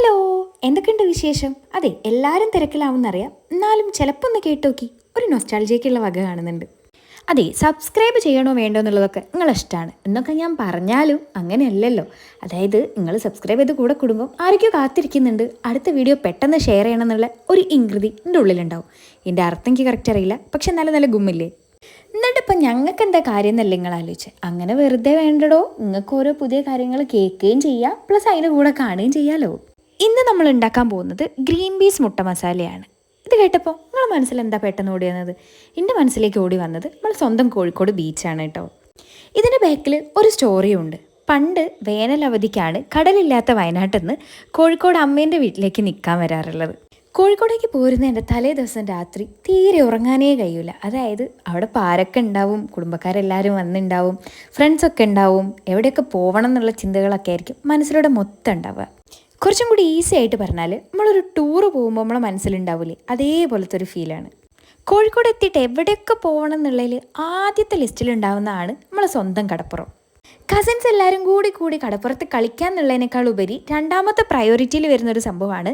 Hello എന്തൊക്കെയുണ്ട് വിശേഷം? അതെ എല്ലാവരും തിരക്കിലാവുന്നറിയാം. എന്നാലും ചിലപ്പോൾ ഒന്ന് കേട്ടോക്കി. ഒരു നൊസ്റ്റാൾജിയൊക്കെയുള്ള വക കാണുന്നുണ്ട്. അതെ സബ്സ്ക്രൈബ് ചെയ്യണോ വേണ്ടോ എന്നുള്ളതൊക്കെ നിങ്ങളിഷ്ടമാണ് എന്നൊക്കെ ഞാൻ പറഞ്ഞാലും അങ്ങനെയല്ലല്ലോ. അതായത് നിങ്ങൾ സബ്സ്ക്രൈബ് ചെയ്ത് കൂടെ കുടുംബം ആരൊക്കെയോ കാത്തിരിക്കുന്നുണ്ട്. അടുത്ത വീഡിയോ പെട്ടെന്ന് ഷെയർ ചെയ്യണം എന്നുള്ള ഒരു ഇൻകൃതി എന്റെ ഉള്ളിലുണ്ടാവും. എന്റെ അർത്ഥം എനിക്ക് കറക്റ്റ് അറിയില്ല. പക്ഷെ നല്ല നല്ല ഗുമ്മില്ലേ? എന്നിട്ട് ഇപ്പം ഞങ്ങൾക്ക് എന്താ കാര്യം എന്നല്ലേ നിങ്ങൾ ആലോചിച്ച്? അങ്ങനെ വെറുതെ വേണ്ടടോ. നിങ്ങൾക്ക് ഓരോ പുതിയ കാര്യങ്ങൾ കേൾക്കുകയും ചെയ്യാം. പ്ലസ് അതിന്റെ കൂടെ കാണുകയും ചെയ്യാമല്ലോ ഇന്ന് നമ്മൾ ഉണ്ടാക്കാൻ പോകുന്നത് ഗ്രീൻ പീസ് മുട്ട മസാലയാണ്. ഇത് കേട്ടപ്പോൾ നിങ്ങളുടെ മനസ്സിൽ എന്താ പെട്ടെന്ന് ഓടി വന്നത്? എന്റെ മനസ്സിലേക്ക് ഓടി വന്നത് നമ്മൾ സ്വന്തം കോഴിക്കോട് ബീച്ചാണ് കേട്ടോ. ഇതിന്റെ ബാക്കിൽ ഒരു സ്റ്റോറിയും ഉണ്ട്. പണ്ട് വേനൽ അവധിക്കാണ് കടലില്ലാത്ത വയനാട്ടിൽ നിന്ന് കോഴിക്കോട് അമ്മേന്റെ വീട്ടിലേക്ക് നിൽക്കാൻ വരാറുള്ളത്. കോഴിക്കോടേക്ക് പോരുന്നതിന്റെ തലേ ദിവസം രാത്രി തീരെ ഉറങ്ങാനേ കഴിയില്ല അതായത് അവിടെ പാരൊക്കെ ഉണ്ടാവും കുടുംബക്കാരെല്ലാവരും വന്നിട്ടുണ്ടാവും ഫ്രണ്ട്സൊക്കെ ഉണ്ടാവും എവിടെയൊക്കെ പോകണം എന്നുള്ള ചിന്തകളൊക്കെ ആയിരിക്കും മനസ്സിലൂടെ മൊത്തം ഉണ്ടാവുക. കുറച്ചും കൂടി ഈസി ആയിട്ട് പറഞ്ഞാൽ നമ്മളൊരു ടൂർ പോകുമ്പോൾ നമ്മളെ മനസ്സിലുണ്ടാവില്ലേ അതേപോലത്തെ ഒരു ഫീലാണ് കോഴിക്കോട് എത്തിയിട്ട് എവിടെയൊക്കെ പോകണം എന്നുള്ളതിൽ ആദ്യത്തെ ലിസ്റ്റിലുണ്ടാവുന്നതാണ് നമ്മളെ സ്വന്തം കടപ്പുറം. കസിൻസ് എല്ലാവരും കൂടി കൂടി കടപ്പുറത്ത് കളിക്കാൻ എന്നുള്ളതിനേക്കാൾ ഉപരി രണ്ടാമത്തെ പ്രയോറിറ്റിയിൽ വരുന്ന ഒരു സംഭവമാണ്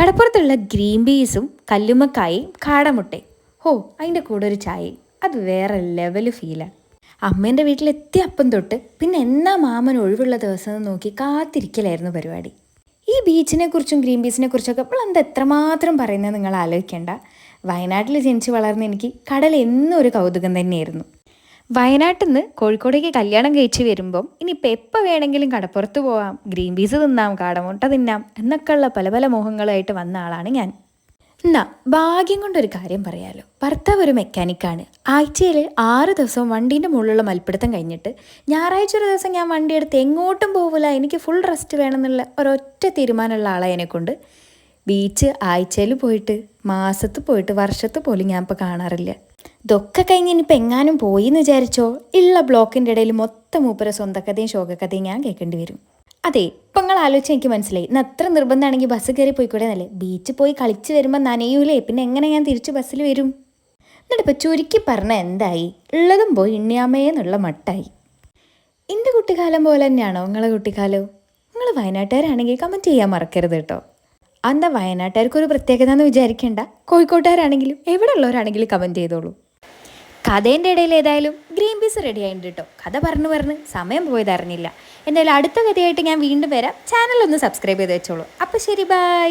കടപ്പുറത്തുള്ള ഗ്രീൻ പീസും കല്ലുമ്മക്കായും കാടമുട്ടയും. ഹോ അതിന്റെ കൂടെ ഒരു ചായ അത് വേറെ ലെവൽ ഫീലാണ് അമ്മേന്റെ വീട്ടിലെത്തിയ അപ്പം തൊട്ട് പിന്നെ എന്നാ മാമൻ ഒഴിവുള്ള ദിവസം നോക്കി കാത്തിരിക്കലായിരുന്നു പരിപാടി. ഈ ബീച്ചിനെ കുറിച്ചും ഗ്രീൻ പീസിനെ കുറിച്ചൊക്കെ ഇപ്പോൾ എന്താ എത്രമാത്രം പറയുന്നത് നിങ്ങൾ ആലോചിക്കേണ്ട. വയനാട്ടിൽ ജനിച്ച് വളർന്ന എനിക്ക് കടൽ എന്നും ഒരു കൗതുകം തന്നെയായിരുന്നു. വയനാട്ടിൽ നിന്ന് കോഴിക്കോടേക്ക് കല്യാണം കഴിച്ച് വരുമ്പം ഇനിയിപ്പോൾ എപ്പോൾ വേണമെങ്കിലും കടപ്പുറത്ത് പോവാം ഗ്രീൻ പീസ് തിന്നാം കാടമുട്ട തിന്നാം എന്നൊക്കെയുള്ള പല പല മോഹങ്ങളായിട്ട് വന്ന ആളാണ് ഞാൻ. എന്നാ ഭാഗ്യം കൊണ്ടൊരു കാര്യം പറയാലോ. ഭർത്താവ് ഒരു മെക്കാനിക്കാണ്. ആഴ്ചയിൽ ആറ് ദിവസം വണ്ടീന്റെ മുകളിലുള്ള മൽപ്പിടുത്തം കഴിഞ്ഞിട്ട് ഞായറാഴ്ച ഒരു ദിവസം ഞാൻ വണ്ടി എടുത്ത് എങ്ങോട്ടും പോകില്ല എനിക്ക് ഫുൾ റെസ്റ്റ് വേണമെന്നുള്ള ഒരൊറ്റ തീരുമാനമുള്ള ആളെ കൊണ്ട് ബീച്ച് ആഴ്ചയിൽ പോയിട്ട് മാസത്ത് പോയിട്ട് വർഷത്ത് പോലും ഞാൻ ഇപ്പോൾ കാണാറില്ല. ഇതൊക്കെ കഴിഞ്ഞ് ഇനിയിപ്പോൾ എങ്ങാനും പോയി എന്ന് വിചാരിച്ചോ? ഉള്ള ബ്ലോക്കിന്റെ ഇടയിൽ മൊത്തം മൂപ്പര സ്വന്തക്കഥയും ശോകക്കഥയും ഞാൻ കേൾക്കേണ്ടി വരും. അതെ ഇപ്പം നിങ്ങൾ ആലോചിച്ച് എനിക്ക് മനസ്സിലായി. ഇന്ന് അത്ര നിർബന്ധമാണെങ്കിൽ ബസ് കയറി പോയിക്കൂടെ എന്നല്ലേ? ബീച്ചിൽ പോയി കളിച്ച് വരുമ്പോൾ നനയൂലേ പിന്നെ എങ്ങനെ ഞാൻ തിരിച്ച് ബസ്സിൽ വരും? എന്നിട്ട് ഇപ്പോൾ ചുരുക്കി പറഞ്ഞ എന്തായി? ഉള്ളതും പോയി ഇണ്ണിയാമയെന്നുള്ള മട്ടായി. എന്റെ കുട്ടിക്കാലം പോലെ തന്നെയാണോ നിങ്ങളെ കുട്ടിക്കാലവും? നിങ്ങൾ വയനാട്ടുകാരാണെങ്കിൽ കമന്റ് ചെയ്യാൻ മറക്കരുത് കേട്ടോ. അന്താ വയനാട്ടുകാർക്ക് ഒരു പ്രത്യേകത എന്ന് വിചാരിക്കേണ്ട. കോഴിക്കോട്ടുകാരാണെങ്കിലും എവിടെ ഉള്ളവരാണെങ്കിലും കമന്റ് ചെയ്തോളൂ. കഥേന്റെ ഇടയിൽ ഏതായാലും ഗ്രീൻ പീസ് റെഡി ആയിട്ടുണ്ട് കേട്ടോ കഥ പറഞ്ഞു പറഞ്ഞ് സമയം പോയത് അറിഞ്ഞില്ല. എന്തായാലും അടുത്ത കഥയായിട്ട് ഞാൻ വീണ്ടും വരാം. ചാനൽ ഒന്ന് സബ്സ്ക്രൈബ് ചെയ്ത് വെച്ചോളൂ. അപ്പോൾ ശരി ബൈ